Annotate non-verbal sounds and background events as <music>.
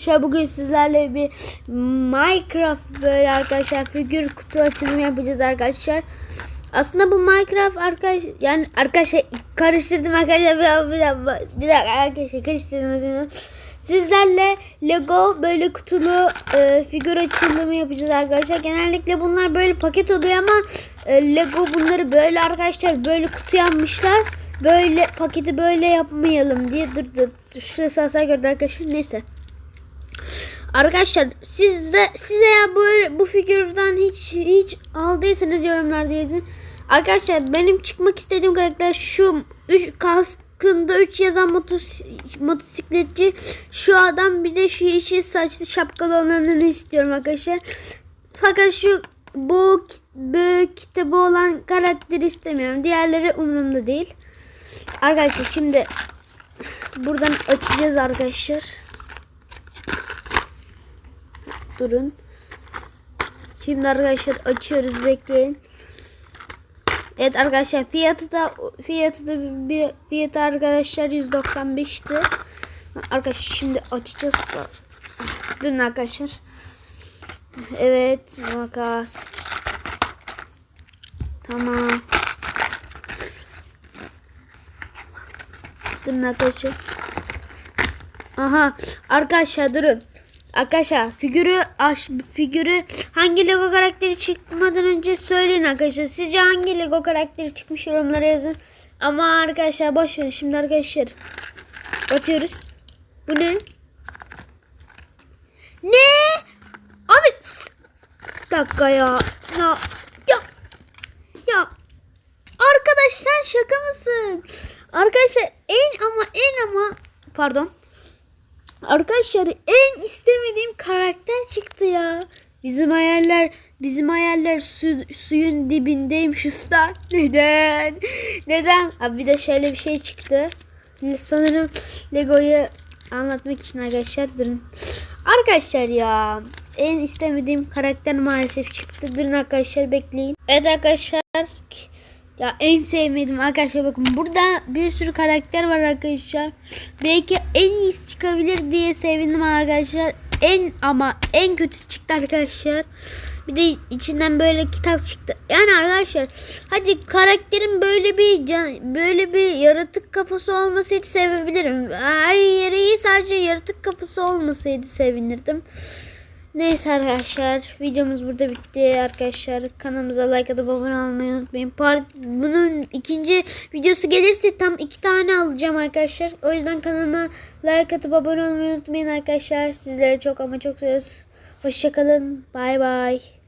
Arkadaşlar bugün sizlerle bir Minecraft böyle arkadaşlar figür kutu açılımı yapacağız arkadaşlar. Aslında bu Minecraft arkadaş yani arkadaşlar karıştırdım arkadaşlar bir, bir, dakika, bir dakika arkadaşlar karıştırdım Sizlerle Lego böyle kutulu e, figür açılımı yapacağız arkadaşlar. Genellikle bunlar böyle paket oluyor ama e, Lego bunları böyle arkadaşlar böyle kutu yapmışlar. Böyle paketi böyle yapmayalım diye dur. dur. Şurası hasar gördü arkadaşlar. Neyse. Arkadaşlar siz de size ya böyle bu figürden hiç hiç aldıysanız yorumlarda yazın. Arkadaşlar benim çıkmak istediğim karakter şu 3 kaskında 3 yazan motos, motosikletçi şu adam bir de şu yeşil saçlı şapkalı olanını istiyorum arkadaşlar. Fakat şu bu, bu kitabı olan karakteri istemiyorum. Diğerleri umurumda değil. Arkadaşlar şimdi buradan açacağız arkadaşlar. Durun. Şimdi arkadaşlar açıyoruz bekleyin. Evet arkadaşlar fiyatı da fiyatı da bir fiyatı arkadaşlar 195'ti. Arkadaşlar şimdi açacağız da. Durun arkadaşlar. Evet makas. Tamam. Durun arkadaşlar. Aha arkadaşlar durun. Arkadaşlar figürü aş, figürü hangi Lego karakteri çıkmadan önce söyleyin arkadaşlar. Sizce hangi Lego karakteri çıkmış yorumlara yazın. Ama arkadaşlar boş verin şimdi arkadaşlar. Batıyoruz. Bu ne? Ne? Abi bir dakika ya. Ya ya ya Arkadaş sen şaka mısın? Arkadaşlar en ama en ama pardon. Arkadaşlar en istemediğim karakter çıktı ya. Bizim hayaller bizim hayaller su, suyun dibindeymiş usta. <laughs> Neden? Neden? Abi bir de şöyle bir şey çıktı. Sanırım Lego'yu anlatmak için arkadaşlar durun. Arkadaşlar ya en istemediğim karakter maalesef çıktı. Durun arkadaşlar bekleyin. Evet arkadaşlar ya en sevmediğim arkadaşlar bakın burada bir sürü karakter var arkadaşlar. Belki en iyisi çıkabilir diye sevindim arkadaşlar. En ama en kötüsü çıktı arkadaşlar. Bir de içinden böyle kitap çıktı. Yani arkadaşlar hadi karakterin böyle bir can, böyle bir yaratık kafası olmasaydı sevebilirim. Her yere iyi sadece yaratık kafası olmasaydı sevinirdim. Neyse arkadaşlar videomuz burada bitti arkadaşlar kanalımıza like atıp abone olmayı unutmayın. Part, bunun ikinci videosu gelirse tam iki tane alacağım arkadaşlar. O yüzden kanalıma like atıp abone olmayı unutmayın arkadaşlar. Sizleri çok ama çok seviyoruz. Hoşçakalın. Bay bay.